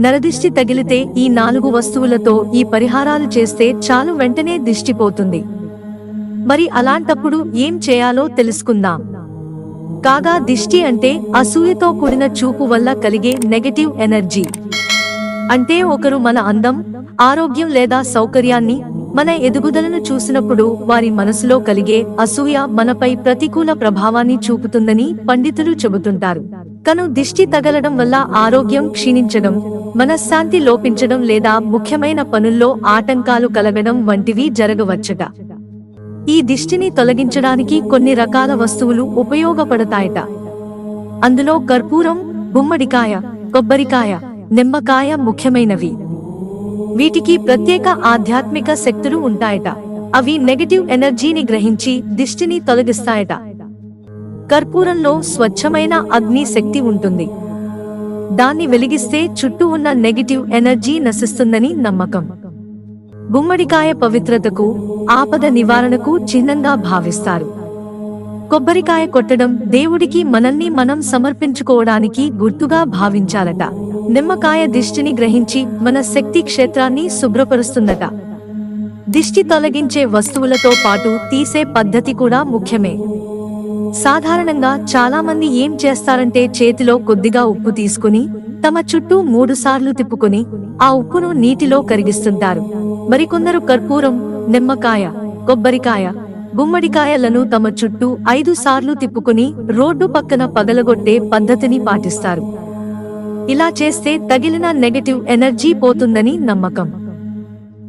నరదిష్టి తగిలితే ఈ నాలుగు వస్తువులతో ఈ పరిహారాలు చేస్తే చాలు వెంటనే దిష్టిపోతుంది. మరి అలాంటప్పుడు ఏం చేయాలో తెలుసుకుందాం. కాగా దిష్టి అంటే అసూయతో కూడిన చూపు వల్ల కలిగే నెగటివ్ ఎనర్జీ. అంటే ఒకరు మన అందం ఆరోగ్యం లేదా సౌకర్యాన్ని మన ఎదుగుదలను చూసినప్పుడు వారి మనసులో కలిగే అసూయ మనపై ప్రతికూల ప్రభావాన్ని చూపుతుందని పండితులు చెబుతుంటారు. కను దిష్టి తగలడం వల్ల ఆరోగ్యం క్షీణించడం మనశ్శాంతి లోపించడం లేదా ముఖ్యమైన పనుల్లో ఆటంకాలు కలగడం వంటివి జరగవచ్చట. ఈ దిష్టిని తొలగించడానికి కొన్ని రకాల వస్తువులు ఉపయోగపడతాయట. అందులో కర్పూరం గుమ్మడికాయ కొబ్బరికాయ నిమ్మకాయ ముఖ్యమైనవి. వీటికి ప్రత్యేక ఆధ్యాత్మిక శక్తులు ఉంటాయట. అవి నెగటివ్ ఎనర్జీని గ్రహించి దిష్టిని తొలగిస్తాయట. కర్పూరంలో స్వచ్ఛమైన అగ్ని శక్తి ఉంటుంది. దాన్ని వెలిగిస్తే చుట్టూ ఉన్న నెగటివ్ ఎనర్జీ నశిస్తుందని నమ్మకం. గుమ్మడికాయ పవిత్రతకు ఆపద నివారణకు చిహ్నంగా భావిస్తారు. కొబ్బరికాయ కొట్టడం దేవుడికి మనల్ని మనం సమర్పించుకోవడానికి గుర్తుగా భావించాలట. నిమ్మకాయ దిష్టిని గ్రహించి మన శక్తి క్షేత్రాన్ని శుభ్రపరుస్తుందట. దిష్టి తొలగించే వస్తువులతో పాటు తీసే పద్ధతి కూడా ముఖ్యమే. సాధారణంగా చాలా మంది ఏం చేస్తారంటే చేతిలో కొద్దిగా ఉప్పు తీసుకుని తమ చుట్టూ మూడు సార్లు తిప్పుకుని ఆ ఉప్పును నీటిలో కరిగిస్తుంటారు. మరికొందరు కర్పూరం నిమ్మకాయ కొబ్బరికాయ గుమ్మడికాయలను తమ చుట్టూ ఐదు సార్లు తిప్పుకుని రోడ్డు పక్కన పగలగొట్టే పద్ధతిని పాటిస్తారు. ఇలా చేస్తే తగిలిన నెగటివ్ ఎనర్జీ పోతుందని నమ్మకం.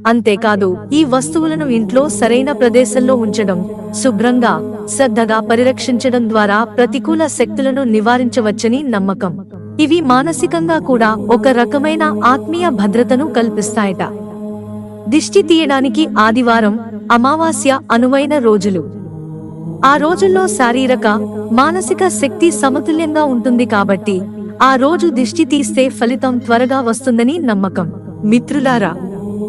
అంతేకాదు ఈ వస్తువులను ఇంట్లో సరైన ప్రదేశంలో ఉంచడం శుభ్రంగా శ్రద్ధగా పరిరక్షించడం ద్వారా ప్రతికూల శక్తులను నివారించవచ్చని నమ్మకం. ఇవి మానసికంగా కూడా ఒక రకమైన ఆత్మీయ భద్రతను కల్పిస్తాయట. దిష్టి తీయడానికి ఆదివారం అమావాస్య అనువైన రోజులు. ఆ రోజుల్లో శారీరక మానసిక శక్తి సమతుల్యంగా ఉంటుంది కాబట్టి ఆ రోజు దిష్టి తీస్తే ఫలితం త్వరగా వస్తుందని నమ్మకం. మిత్రులారా